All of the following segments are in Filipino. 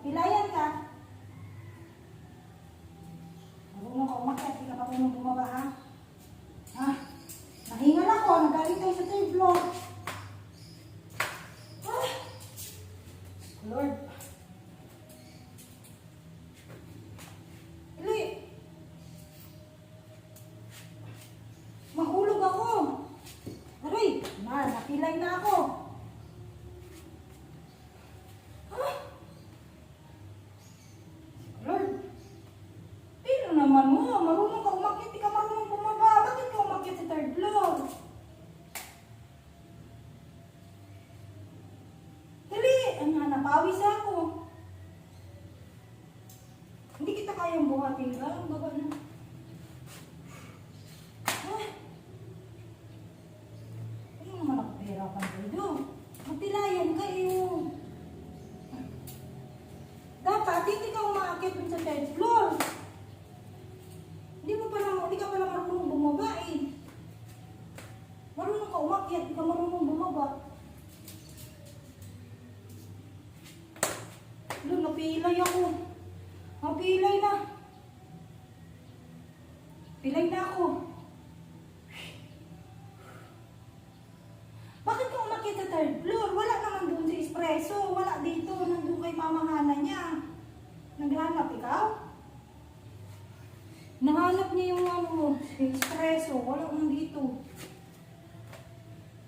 Mapilayan ka. Marunong ka umakyat, di ka marunong bumaba ha. Ha? Nahingal ako, nagaling tayo sa third floor. Ah! Lord. Ili. Mahulog ako. Aray, na, napilay na ako. Ah! Lord, Pino naman mo, marunong ka umakyat, di ka marunong bumaba. Bakit ka umakyat sa third floor? Dali, ano, napawis ako. Hindi kita kayang buhatin ka. Ang baba na. Ah. Ano naman ako pahirapan kayo? Magtilayan kayo. Dapat hindi ka umaakit sa third floor. Hindi mo pala, hindi ka pala marunong bumaba eh. Marunong ka umakyat, hindi ka marunong bumaba. Doon, napilay ako. Napilay na. Pilay na ako. Bakit ka umakyat sa third floor? Wala naman doon sa espresso. Wala dito. Nandun kay mamahana niya. Naghanap ikaw? Nahanap niya yung ano mo, espresso. Wala naman dito.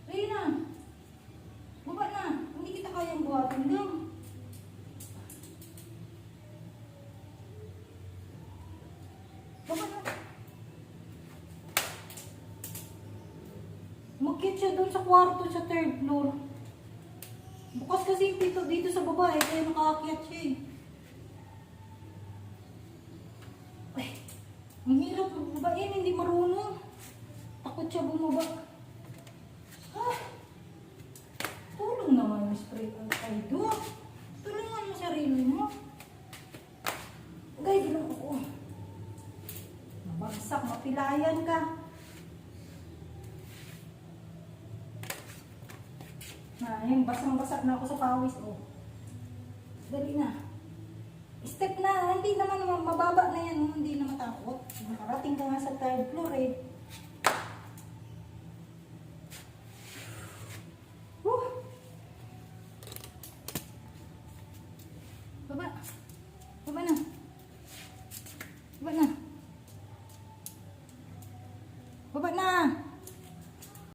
Ayun na. Baba na. Hindi kita kayang buhatin lang. Baba na. Umakyat siya doon sa kwarto sa third floor. Bukas kasi yung dito, dito sa baba eh, kaya nakaakyat siya eh. Ay, ang hirap babain, hindi marunong. Takot siya bumaba. Ah, tulong naman yung spray ang kaido. Tulungan mo sarili mo. Guide lang ako. Mabagsak, mapilayan ka. Na, yung basang-basak na ako sa pawis. Oh. Dali na. Step na, hindi naman mababa na yan, oh. hindi na matakot. Nakarating ka nga sa third floor eh. Baba. Baba na. Baba na.